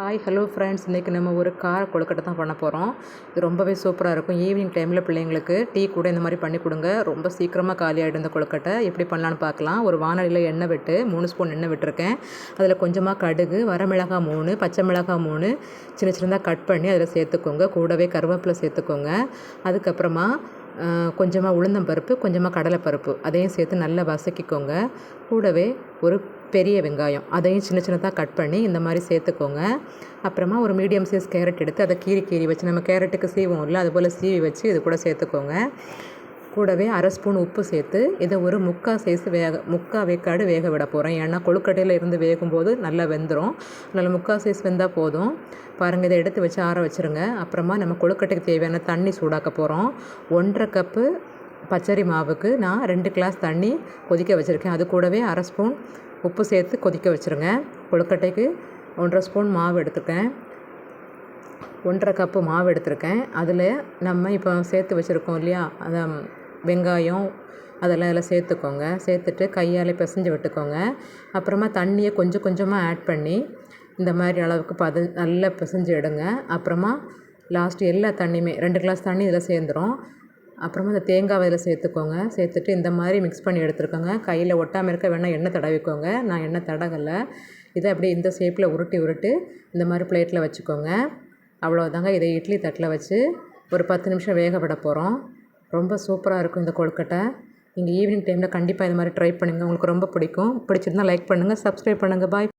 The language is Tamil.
ஹாய் ஹலோ ஃப்ரெண்ட்ஸ் இன்றைக்கி நம்ம ஒரு கார கொழுக்கட்டை தான் பண்ண போகிறோம் இது ரொம்பவே சூப்பராக இருக்கும். ஈவினிங் டைமில் பிள்ளைங்களுக்கு டீ கூட இந்த மாதிரி பண்ணி கொடுங்க. ரொம்ப சீக்கிரமாக காலி ஆகிடும் இந்த கொழுக்கட்டை எப்படி பண்ணலான்னு பார்க்கலாம். ஒரு வானலியில் எண்ணெய் விட்டு மூணு ஸ்பூன் எண்ணெய் விட்டுருக்கேன். அதில் கொஞ்சமாக கடுகு வரமிளகாய் மூணு பச்சை மிளகாய் மூணு சின்ன சின்னதாக கட் பண்ணி அதில் சேர்த்துக்கோங்க. கூடவே கருவேப்பிலை சேர்த்துக்கோங்க. அதுக்கப்புறமா கொஞ்சமாக உளுந்தம்பருப்பு கொஞ்சமாக கடலைப்பருப்பு. அதையும் சேர்த்து நல்லா வசக்கிக்கோங்க கூடவே ஒரு பெரிய வெங்காயம். அதையும் சின்ன சின்னதாக கட் பண்ணி இந்த மாதிரி சேர்த்துக்கோங்க. அப்புறமா ஒரு மீடியம் சைஸ் கேரட் எடுத்து அதை கீறி கீறி வச்சு நம்ம கேரட்டுக்கு சீவோம் இல்லை அதுபோல் சீவி வச்சு இது கூட சேர்த்துக்கோங்க. கூடவே அரை ஸ்பூன் உப்பு சேர்த்து இதை ஒரு முக்கால் சைஸ் வேக முக்கால் வேக்காடு வேக விட போகிறேன் ஏன்னா கொழுக்கட்டையில் இருந்து வேகும்போது நல்லா வெந்துடும் நல்லா முக்கால் சைஸ் வெந்தால் போதும். பாருங்கள் இதை எடுத்து வச்சு ஆற வச்சுருங்க. அப்புறமா நம்ம கொழுக்கட்டைக்கு தேவையான தண்ணி சூடாக்க போகிறோம் ஒன்றரை கப்பு பச்சரி மாவுக்கு நான் ரெண்டு கிளாஸ் தண்ணி கொதிக்க வச்சுருக்கேன். அது கூடவே அரை ஸ்பூன் உப்பு சேர்த்து கொதிக்க வச்சுருங்க. கொழுக்கட்டைக்கு ஒன்றரை ஸ்பூன் மாவு எடுத்துருக்கேன். ஒன்றரை கப்பு மாவு எடுத்திருக்கேன். அதில் நம்ம இப்போ சேர்த்து வச்சுருக்கோம் இல்லையா? அதை வெங்காயம் அதெல்லாம் அதில் சேர்த்துக்கோங்க. சேர்த்துட்டு கையால் பிசைஞ்சு விட்டுக்கோங்க. அப்புறமா தண்ணியை கொஞ்சம் கொஞ்சமாக ஆட் பண்ணி இந்த மாதிரி அளவுக்கு பத நல்லா பிசைஞ்சு எடுங்க. அப்புறமா லாஸ்ட் எல்லா தண்ணியுமே ரெண்டு கிளாஸ் தண்ணி இதில் சேர்ந்துடும் அப்புறமா இந்த தேங்காவை இதில் சேர்த்துக்கோங்க. சேர்த்துட்டு இந்த மாதிரி மிக்ஸ் பண்ணி எடுத்துருக்கோங்க. கையில் ஒட்டாமல் இருக்க வேணால் எண்ணெய் தடவிக்கோங்க. நான் எண்ணெய் தடகலை. இதை அப்படியே இந்த ஷேப்பில் உருட்டி உருட்டு இந்த மாதிரி பிளேட்டில் வச்சுக்கோங்க. அவ்வளோதாங்க இதை இட்லி தட்டில் வச்சு ஒரு பத்து நிமிஷம் வேக விட போகிறோம் ரொம்ப சூப்பராக இருக்கும் இந்த கொழுக்கட்டை. நீங்கள் ஈவினிங் டைமில் கண்டிப்பாக இது மாதிரி ட்ரை பண்ணுங்கள் உங்களுக்கு ரொம்ப பிடிக்கும். பிடிச்சிருந்தால் லைக் பண்ணுங்கள் சப்ஸ்கிரைப் பண்ணுங்கள் பாய்